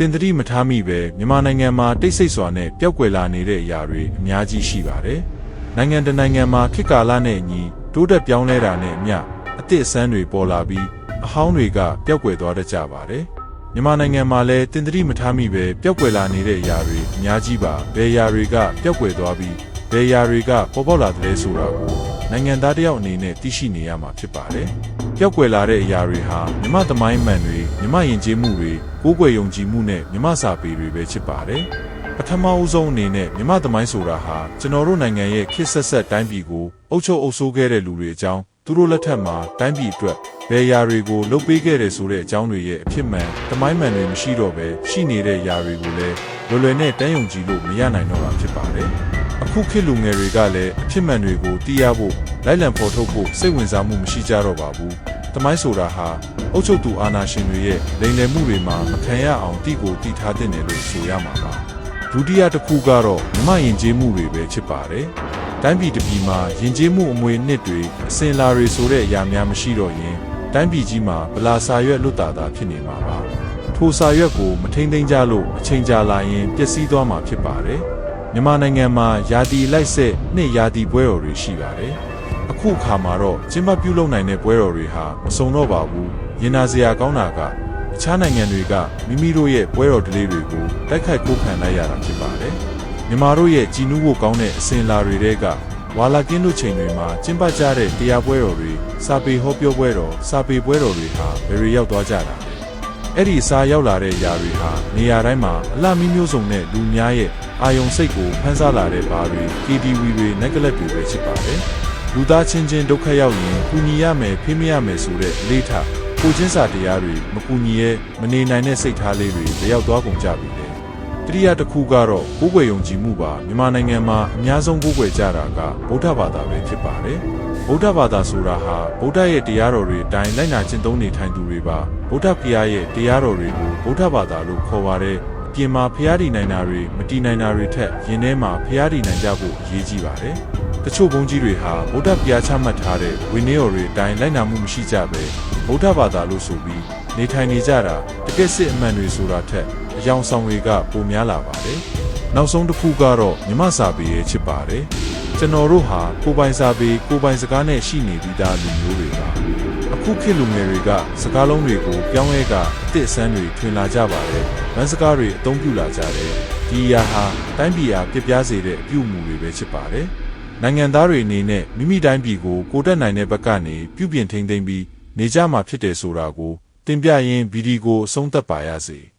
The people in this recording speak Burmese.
တင်သတိမထားမိပဲမြန်မာနိုင်ငံမှာတိတ်ဆိတ်စွာနဲ့ပျောက်ကွယ်လာနေတဲ့အရာတွေအများကြီးရှိပါတယ်။နိုင်ငံတစ်နိုင်ငံမှာခေတ်ကာလနဲ့အညီတိုးတက်ပြောင်းလဲတာနဲ့အမျှအသစ်အဆန်းတွေပေါ်လာပြီးအဟောင်းတွေကပျောက်ကွယ်သွားတတ်ကြပါတယ်။မြန်မာနိုင်ငံမှာလည်းတင်သတိမထားမိပဲပျောက်ကွယ်လာနေတဲ့အရာတွေအများကြီးပါ။ဘယ်အရာတွေကပျောက်ကွယ်သွားပြီးဘယ်အရာတွေကပေါ်ပေါက်လာသလဲဆိုတာကို နိုင်ငံသားတစ်ယောက်အနေနဲ့သိရှိနေရမှာဖြစ်ပါတယ်။ပျောက်ကွယ်လာတဲ့အရာတွေဟာမြမသမိုင်းမှန်တွေမြမယဉ်ကျေးမှုတွေကိုးကွယ်ယုံကြည်မှုနဲ့မြမစာပေတွေပဲဖြစ်ပါတယ်။ပထမအဦးဆုံးအနေနဲ့မြမသမိုင်းဆိုတာဟာကျွန်တော်တို့နိုင်ငံရဲ့ခေတ်ဆက်ဆက်တိုင်းပြည်ကိုအုပ်ချုပ်အုပ်စိုးခဲ့တဲ့လူတွေအကြောင်းသူတို့လက်ထက်မှာတိုင်းပြည်အတွက်ဘယ်အရာတွေကိုလုပ်ပေးခဲ့တယ်ဆိုတဲ့အကြောင်းတွေရဲ့အဖြစ်မှန်သမိုင်းမှန်တွေမရှိတော့ဘဲရှိနေတဲ့ຢာတွေကိုလည်းလွယ်လွယ်နဲ့တန်းယုံကြည်လို့မရနိုင်တော့တာဖြစ်ပါတယ်။ အခုခေတ်လူငယ်တွေကလည်းအဖြစ်မှန်တွေကိုသိရဖို့လိုက်လံဖော်ထုတ်ဖို့စိတ်ဝင်စားမှုမရှိကြတော့ပါဘူး။တမိုင်းဆိုတာဟာအုပ်ချုပ်သူအာဏာရှင်တွေရဲ့လိမ်လည်မှုတွေမှာမခံရအောင်တိကိုတိထားတဲ့နယ်လို့ဆိုရမှာပါ။ဒုတိယတစ်ခုကတော့မြမယဉ်ကျေးမှုတွေပဲဖြစ်ပါတယ်။တိုင်းပြည်တစ်ပြည်မှာယဉ်ကျေးမှုအမွေအနှစ်တွေအစင်လာတွေဆိုတဲ့အရာများမရှိတော့ရင်တိုင်းပြည်ကြီးမှာဗလာစာရွက်လွတ်တာတာဖြစ်နေမှာပါ။ထိုစာရွက်ကိုမထိမ့်သိမ်းကြလို့အချိန်ကြာလာရင်ပျက်စီးသွားမှာဖြစ်ပါတယ်။ မြန်မာနိုင်ငံမှာယာတီလိုက်ဆက်နှစ်ယာတီပွဲတော်တွေရှိပါတယ်။အခုအခါမှာတော့ကျင်းပပြုလုပ်နိုင်တဲ့ပွဲတော်တွေဟာမစုံတော့ပါဘူး။ရင်နာစရာကောင်းတာကအခြားနိုင်ငံတွေကမိမိတို့ရဲ့ပွဲတော်ဒလေးတွေကိုတိုက်ခိုက်ကိုးခံလိုက်ရတာဖြစ်ပါတယ်။မြန်မာတို့ရဲ့ကြည်နူးဖို့ကောင်းတဲ့အစဉ်အလာတွေတဲကဝါလာကင်းတို့ချိန်တွေမှာကျင်းပကြတဲ့တရားပွဲတော်တွေစာပေဟောပြောပွဲတော်စာပေပွဲတော်တွေဟာဘယ်တွေရောက်သွားကြတာလဲ။ အဲ့ဒီအစာရောက်လာတဲ့ຢာတွေဟာနေရာတိုင်းမှာအလှမီးမျိုးစုံနဲ့လူများရဲ့အာယုံစိတ်ကိုဖန်ဆားလာတဲ့ဘာတွေ KTV တွေနက်ကလပ်တွေပဲဖြစ်ပါတယ်။လူသားချင်းချင်းဒုက္ခရောက်ရင်ကူညီရမယ်ဖေးမရမယ်ဆိုတဲ့အလေးထားကိုချင်းစာတရားတွေမကူညီရဲမနေနိုင်တဲ့စိတ်ထားလေးတွေတယောက်သွားကုန်ကြပြီလေ။ တတိယတစ်ခုကတော့ကိုးကွယ်ယုံကြည်မှုပါမြန်မာနိုင်ငံမှာအများဆုံးကိုးကွယ်ကြတာကဗုဒ္ဓဘာသာပဲဖြစ်ပါတယ်။ဗုဒ္ဓဘာသာဆိုတာဟာဗုဒ္ဓရဲ့တရားတော်တွေအတိုင်းလိုက်နာကျင့်သုံးနေထိုင်သူတွေပါဗုဒ္ဓဖျားရဲ့တရားတော်တွေကိုဗုဒ္ဓဘာသာလို့ခေါ်ပါတယ်အပြင်မှာဖျားတည်နိုင်တာတွေမတည်နိုင်တာတွေထက်ယင်ထဲမှာဖျားတည်နိုင်ကြဖို့အရေးကြီးပါတယ်တချို့ဘုန်းကြီးတွေဟာဗုဒ္ဓဖျားချမှတ်ထားတဲ့ဝိနည်းတော်တွေအတိုင်းလိုက်နာမှုမရှိကြပဲ ဗုဒ္ဓဘာသာလို့ဆိုပြီးနေထိုင်နေကြတာတကယ်စစ်အမှန်တွေဆိုတာထက်အယောင်ဆောင်တွေကပိုများလာပါတယ်နောက်ဆုံးတစ်ခုကတော့မြမစာပေရဲ့ချစ်ပါတယ်ကျွန်တော်တို့ဟာကိုယ်ပိုင်စာပေကိုယ်ပိုင်စကားနဲ့ရှိနေပြီးသားလူမျိုးတွေပါအခုခေတ်လူငယ်တွေကစကားလုံးတွေကိုပြောင်းလဲကအစ်စ်အစမ်းတွေထွင်လာကြပါတယ်ဗန်းစကားတွေအသုံးပြုလာကြတယ်ဒီအရာဟာတိုင်းပြည်အားပြပြစေတဲ့အပြုအမူတွေပဲဖြစ်ပါတယ်နိုင်ငံသားတွေအနေနဲ့မိမိတိုင်းပြည်ကိုကိုယ်တက်နိုင်တဲ့ဘက်ကနေပြုပြင်ထိန်းသိမ်းပြီး နေကြမှာဖြစ်တယ်ဆိုတာကို တင်ပြရင်းဗီဒီယိုအဆုံးသတ်ပါရစေ။